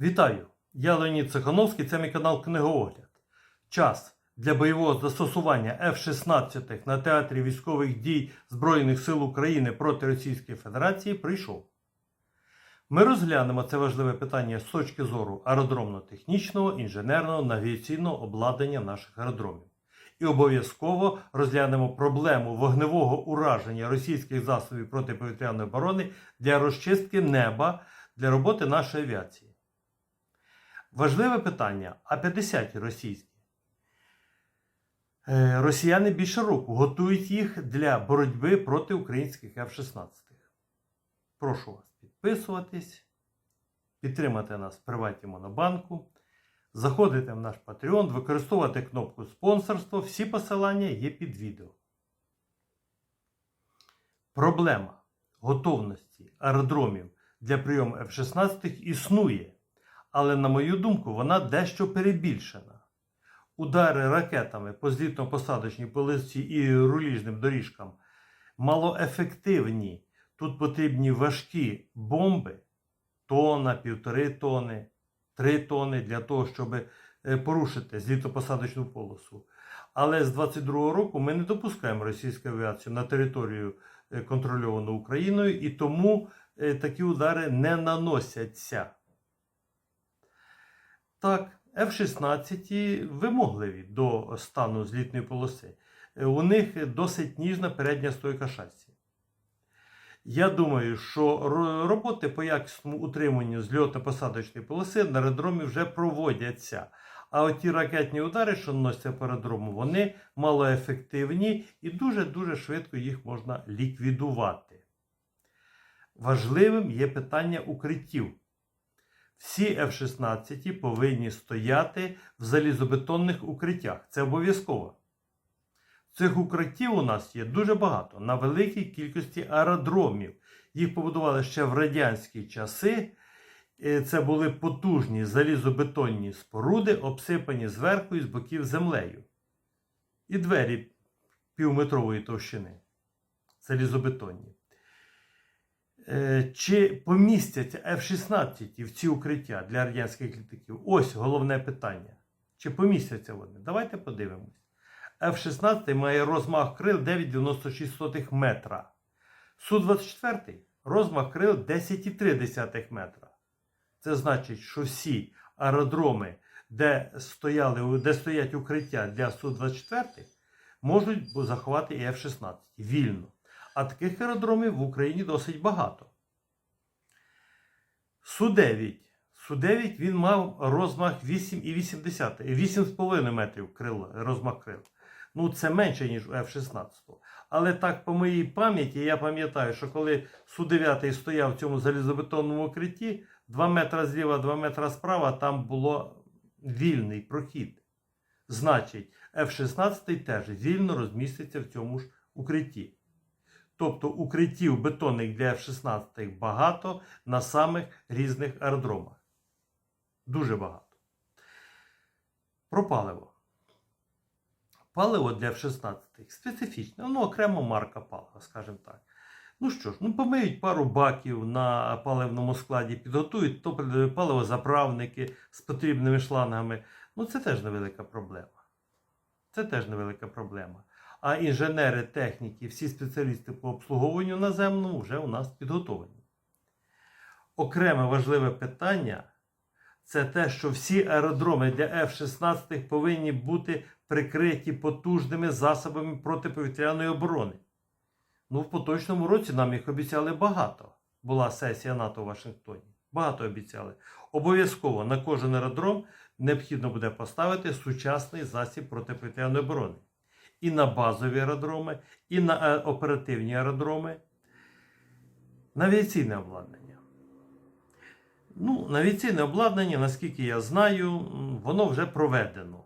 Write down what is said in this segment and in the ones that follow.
Вітаю! Я Леонід Цехановський, це мій канал Книгоогляд. Час для бойового застосування F-16 на театрі військових дій Збройних сил України проти Російської Федерації прийшов. Ми розглянемо це важливе питання з точки зору аеродромно-технічного, інженерного, навігаційного обладнання наших аеродромів. І обов'язково розглянемо проблему вогневого ураження російських засобів протиповітряної оборони для розчистки неба для роботи нашої авіації. Важливе питання: а 50 російські. Е, Росіяни більше року готують їх для боротьби проти українських F-16. Прошу вас підписуватись, підтримати нас в приваті Монобанку, заходити в наш Patreon, використовувати кнопку спонсорство. Всі посилання є під відео. Проблема готовності аеродромів для прийому F-16 існує. Але, на мою думку, вона дещо перебільшена. Удари ракетами по злітно-посадочній полосі і руліжним доріжкам малоефективні. Тут потрібні важкі бомби, тонна, півтори тони, три тони для того, щоб е, порушити злітно-посадочну полосу. Але з 22-го року ми не допускаємо російську авіацію на територію е, контрольовану Україною, і тому е, такі удари не наносяться. Так, F-16 вимогливі до стану злітної полоси. Е, У них досить ніжна передня стойка шасі. Я думаю, що роботи по якісному утриманню зльотно-посадочної полоси на аеродромі вже проводяться. А от ті ракетні удари, що наносяться по аеродрому, вони малоефективні і дуже-дуже швидко їх можна ліквідувати. Важливим є питання укриттів. Всі F-16 повинні стояти в залізобетонних укриттях. Це обов'язково. Цих укриттів у нас є дуже багато на великій кількості аеродромів. Їх побудували ще в радянські часи. Е, Це були потужні залізобетонні споруди, обсипані зверху і з боків землею. І двері півметрової товщини. Залізобетонні. Е, Чи помістяться F-16 в ці укриття для радянських літаків? Ось головне питання. Чи помістяться вони? Давайте подивимось. F-16 має розмах крил 9,96 метра. Су-24 розмах крил 10,3 метра. Це значить, що всі аеродроми, де, стояли, де стоять укриття для Су-24, можуть заховати і F-16 вільно. А таких аеродромів в Україні досить багато. Су-9. Су-9 він мав розмах 8,8, 8,5 метрів крил, розмах крил. Ну, це менше, ніж у F-16. Але так, по моїй пам'яті, я пам'ятаю, що коли Су-9 стояв в цьому залізобетонному укритті, 2 метри зліва, 2 метри справа, там було вільний прохід. Значить, F-16 теж вільно розміститься в цьому ж укритті. Тобто укриттів бетонних для F-16 багато на самих різних аеродромах. Дуже багато. Про паливо. Паливо для F-16 специфічне, ну, окрема марка палива, скажімо так. Ну що ж, ну помиють пару баків на паливному складі, підготують топ- паливозаправники з потрібними шлангами. Ну, це теж невелика проблема. Це теж невелика проблема. А інженери, техніки, всі спеціалісти по обслуговуванню наземному вже у нас підготовлені. Окреме важливе питання це те, що всі аеродроми для F-16 повинні бути прикриті потужними засобами протиповітряної оборони. Ну, в поточному році нам їх обіцяли багато. Була сесія НАТО в Вашингтоні. Багато обіцяли. Обов'язково на кожен аеродром необхідно буде поставити сучасний засіб протиповітряної оборони. І на базові аеродроми, і на е, оперативні аеродроми, на авіаційне обладнання. Ну, навіційне обладнання, наскільки я знаю, воно вже проведено.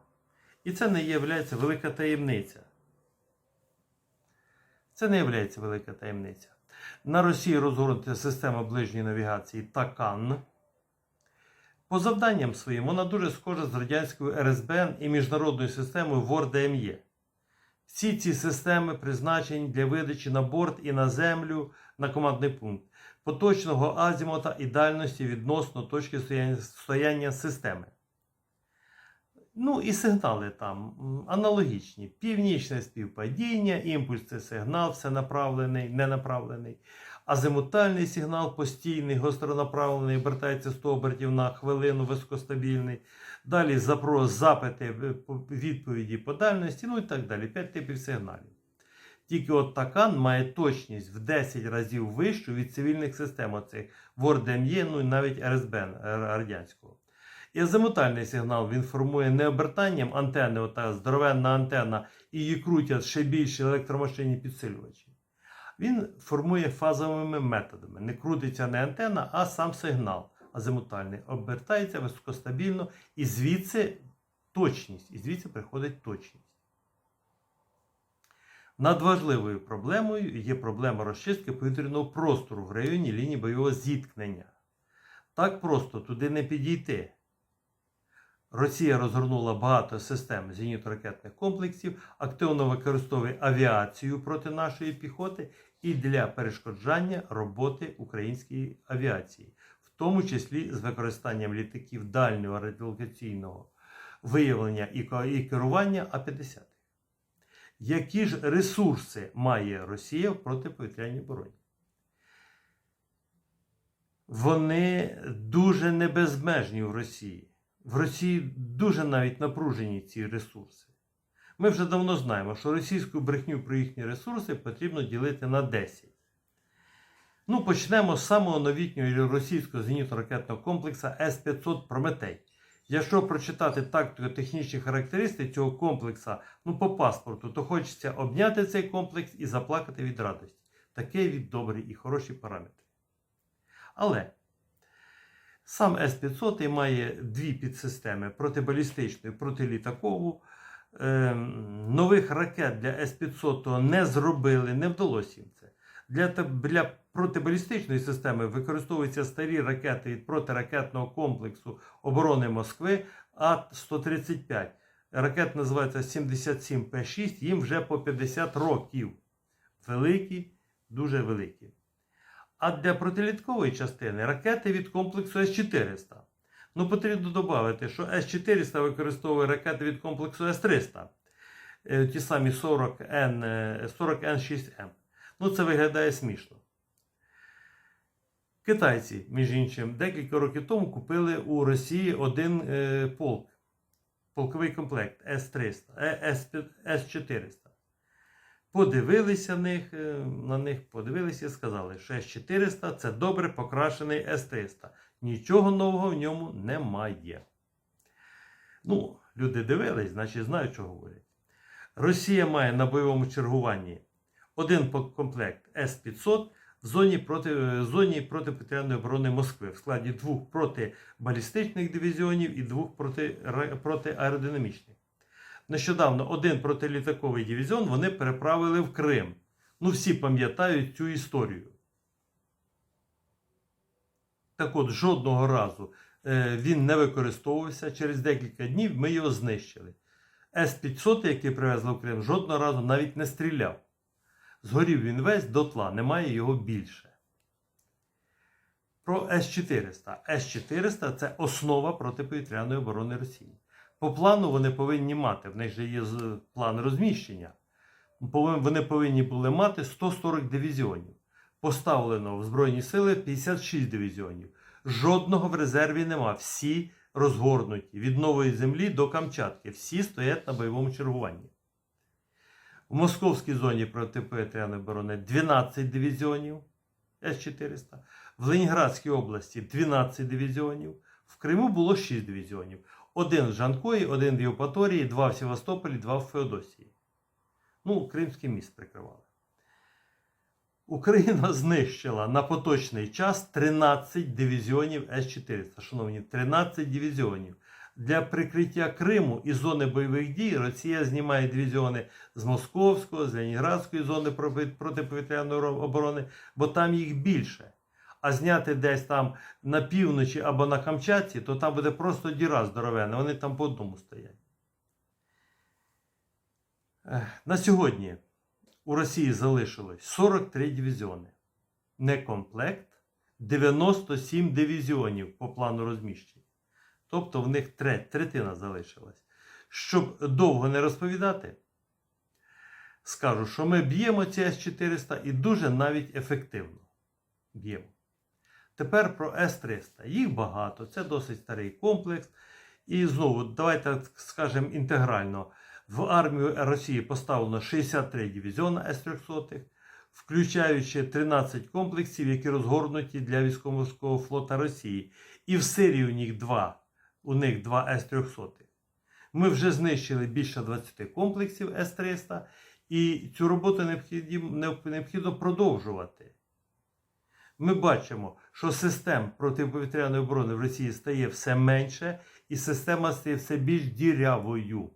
І це не є велика таємниця. Це не є велика таємниця. На Росії розгорнута система ближньої навігації ТАКАН. По завданням своїм вона дуже схожа з радянською РСБН і міжнародною системою ВОР-ДМЄ. Всі ці системи призначені для видачі на борт і на землю на командний пункт. поточного азімута і дальності відносно точки стояння, системи. Ну і сигнали там аналогічні. Північне співпадіння, імпульс це сигнал, все направлений, ненаправлений. Азимутальний сигнал постійний, гостронаправлений, обертається 100 обертів на хвилину, високостабільний. Далі запрос, запити, е, відповіді по дальності, ну і так далі. П'ять типів сигналів. Тільки от такан має точність в 10 разів вищу від цивільних систем оцих WordME, ну і навіть РСБ е, радянського. І азимутальний сигнал він формує не обертанням антени, ота здоровенна антенна, і її крутять ще більші електромашинні підсилювачі. Він формує фазовими методами. Не крутиться не антенна, а сам сигнал азимутальний. Обертається високостабільно, і звідси точність, і звідси приходить точність. Надважливою проблемою є проблема розчистки повітряного простору в районі лінії бойового зіткнення. Так просто туди не підійти. Росія розгорнула багато систем зенітно-ракетних комплексів, активно використовує авіацію проти нашої піхоти і для перешкоджання роботи української авіації, в тому числі з використанням літаків дальнього радіолокаційного виявлення і керування А-50. Які ж ресурси має Росія в протиповітряній обороні? Вони дуже небезмежні в Росії. В Росії дуже навіть напружені ці ресурси. Ми вже давно знаємо, що російську брехню про їхні ресурси потрібно ділити на 10. Ну, почнемо з самого новітнього російського зенітно-ракетного комплексу С-500 Прометей. Якщо прочитати тактико-технічні характеристики цього комплексу ну, по паспорту, то хочеться обняти цей комплекс і заплакати від радості. Такий від добрі і хороші параметри. Але сам С-500 має дві підсистеми протибалістичну і протилітакову. Ем, нових ракет для С-500 не зробили, не вдалося їм це. Для, для протибалістичної системи використовуються старі ракети від протиракетного комплексу оборони Москви А-135. Ракет називається 77П6, їм вже по 50 років. Великі, дуже великі. А для протиліткової частини ракети від комплексу С-400. Ну, потрібно додати, що С-400 використовує ракети від комплексу С-300. Е, Ті самі 40Н, е, 40Н6М. Ну, це виглядає смішно. Китайці, між іншим, декілька років тому купили у Росії один е, полк, полковий комплект С-300, е, С-400. Подивилися них, е, на них, подивилися і сказали, що С-400 це добре покрашений С-300. Нічого нового в ньому немає. Ну, люди дивились, значить знають, що говорять. Росія має на бойовому чергуванні один комплект С-500 в зоні, проти, е, зоні протиповітряної оборони Москви в складі двох протибалістичних дивізіонів і двох проти, ра- протиаеродинамічних. Нещодавно один протилітаковий дивізіон вони переправили в Крим. Ну, всі пам'ятають цю історію. Так от, жодного разу е, він не використовувався. Через декілька днів ми його знищили. С-500, який привезли в Крим, жодного разу навіть не стріляв. Згорів він весь дотла, немає його більше. Про С-400. С-400 це основа протиповітряної оборони Росії. По плану вони повинні мати, в них же є план розміщення. Вони повинні були мати 140 дивізіонів. Поставлено в Збройні сили 56 дивізіонів. Жодного в резерві нема. Всі розгорнуті від Нової землі до Камчатки. Всі стоять на бойовому чергуванні. В Московській зоні протиповітряної оборони 12 дивізіонів С-400. В Ленінградській області 12 дивізіонів. В Криму було 6 дивізіонів. Один в Жанкої, один в Євпаторії, два в Севастополі, два в Феодосії. Ну, Кримський міст прикривали. Україна знищила на поточний час 13 дивізіонів С-400. Шановні, 13 дивізіонів. Для прикриття Криму і зони бойових дій Росія знімає дивізіони з Московського, з Ленінградської зони протиповітряної оборони, бо там їх більше. А зняти десь там на півночі або на Камчатці, то там буде просто діра здоровена. Вони там по одному стоять. На сьогодні у Росії залишилось 43 дивізіони. Не комплект, 97 дивізіонів по плану розміщення. Тобто в них третина залишилась. Щоб довго не розповідати, скажу, що ми б'ємо ці С-400 і дуже навіть ефективно б'ємо. Тепер про С-300. Їх багато, це досить старий комплекс. І знову, давайте скажемо інтегрально. В армію Росії поставлено 63 дивізіони С-300, включаючи 13 комплексів, які розгорнуті для військово-морського флота Росії. І в Сирії у них два, у них два С-300. Ми вже знищили більше 20 комплексів С-300, і цю роботу необхідно продовжувати. Ми бачимо, що систем протиповітряної оборони в Росії стає все менше, і система стає все більш дірявою.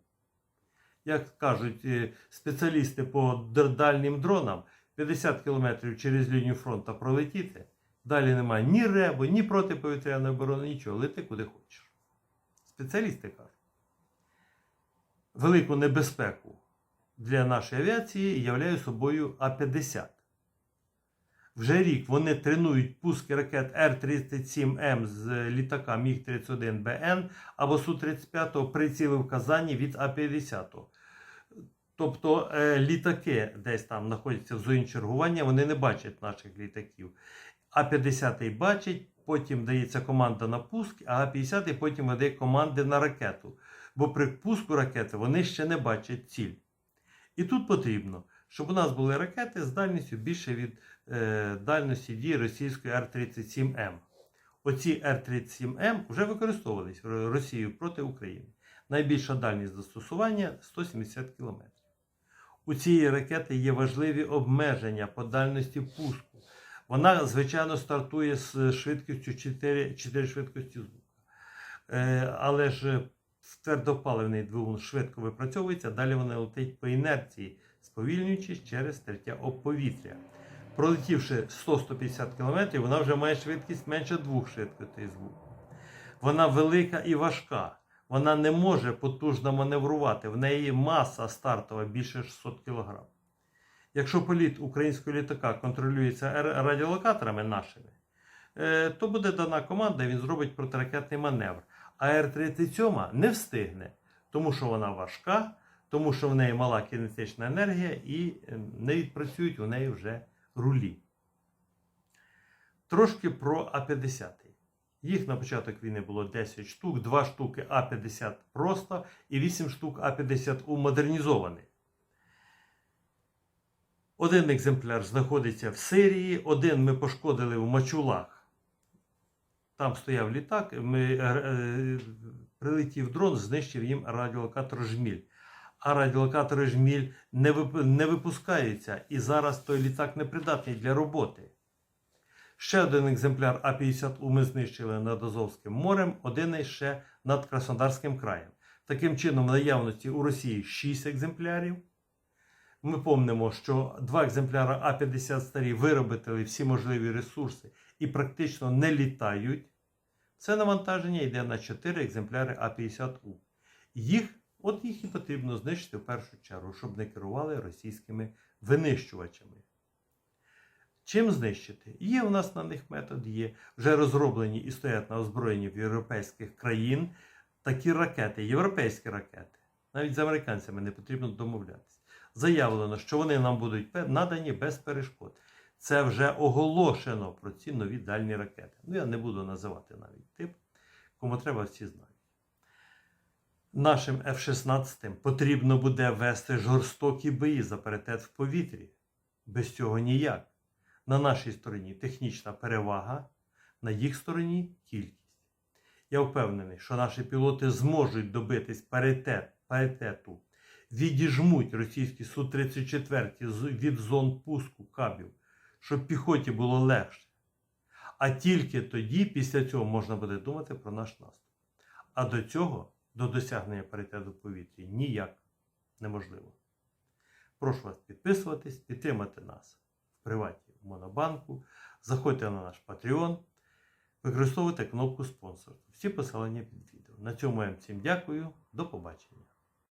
Як кажуть е, спеціалісти по дальнім дронам, 50 км через лінію фронту пролетіти, далі немає ні ребу, ні протиповітряної оборони, нічого, лети куди хочеш. Спеціалісти кажуть. Велику небезпеку для нашої авіації являє собою А-50. Вже рік вони тренують пуски ракет Р-37М з літака Міг-31БН або Су-35 приціли в Казані від А-50. Тобто е, літаки десь там знаходяться в зоні чергування, вони не бачать наших літаків. А-50 бачить, потім дається команда на пуск, а А-50 потім видає команди на ракету. Бо при пуску ракети вони ще не бачать ціль. І тут потрібно, щоб у нас були ракети з дальністю більше від дальності дії російської Р-37М. Оці Р-37М вже використовувались Росією проти України. Найбільша дальність застосування 170 км. У цієї ракети є важливі обмеження по дальності пуску. Вона, звичайно, стартує з швидкістю 4, 4 швидкості звука. Е, але ж твердопаливний двигун швидко випрацьовується, далі вона летить по інерції, сповільнюючись через тертя об повітря. Пролетівши 100-150 км, вона вже має швидкість менше двох швидкостей звуку. Вона велика і важка. Вона не може потужно маневрувати. В неї маса стартова більше 600 кг. Якщо політ українського літака контролюється радіолокаторами нашими, е, то буде дана команда, він зробить протиракетний маневр. А Р-37 не встигне, тому що вона важка, тому що в неї мала кінетична енергія і е, не відпрацюють у неї вже рулі. Трошки про А-50. Їх на початок війни було 10 штук, 2 штуки А-50 просто і 8 штук А-50У модернізований. Один екземпляр знаходиться в Сирії, один ми пошкодили в Мачулах. Там стояв літак, ми, е, е, прилетів дрон, знищив їм радіолокатор Жміль. А радіолокатори Жміль не, не випускаються, і зараз той літак не придатний для роботи. Ще один екземпляр А-50У ми знищили над Азовським морем, один ще над Краснодарським краєм. Таким чином, в наявності у Росії 6 екземплярів. Ми помнимо, що два екземпляри А-50 старі виробили всі можливі ресурси і практично не літають. Це навантаження йде на 4 екземпляри А-50У. Їх, от їх і потрібно знищити в першу чергу, щоб не керували російськими винищувачами. Чим знищити? Є у нас на них метод, є вже розроблені і стоять на озброєнні в європейських країн такі ракети, європейські ракети. Навіть з американцями не потрібно домовлятися. Заявлено, що вони нам будуть надані без перешкод. Це вже оголошено про ці нові дальні ракети. Ну, я не буду називати навіть тип, кому треба, всі знають. Нашим F-16 потрібно буде вести жорстокі бої за паритет в повітрі. Без цього ніяк. На нашій стороні технічна перевага, на їх стороні кількість. Я впевнений, що наші пілоти зможуть добитись паритет, паритету, відіжмуть російські Су-34 від зон пуску кабів, щоб піхоті було легше. А тільки тоді, після цього, можна буде думати про наш наступ. А до цього, до досягнення паритету повітря ніяк неможливо. Прошу вас підписуватись, підтримати нас в приваті в Монобанку, заходьте на наш Patreon, використовуйте кнопку спонсор. Всі посилання під відео. На цьому я всім дякую. До побачення.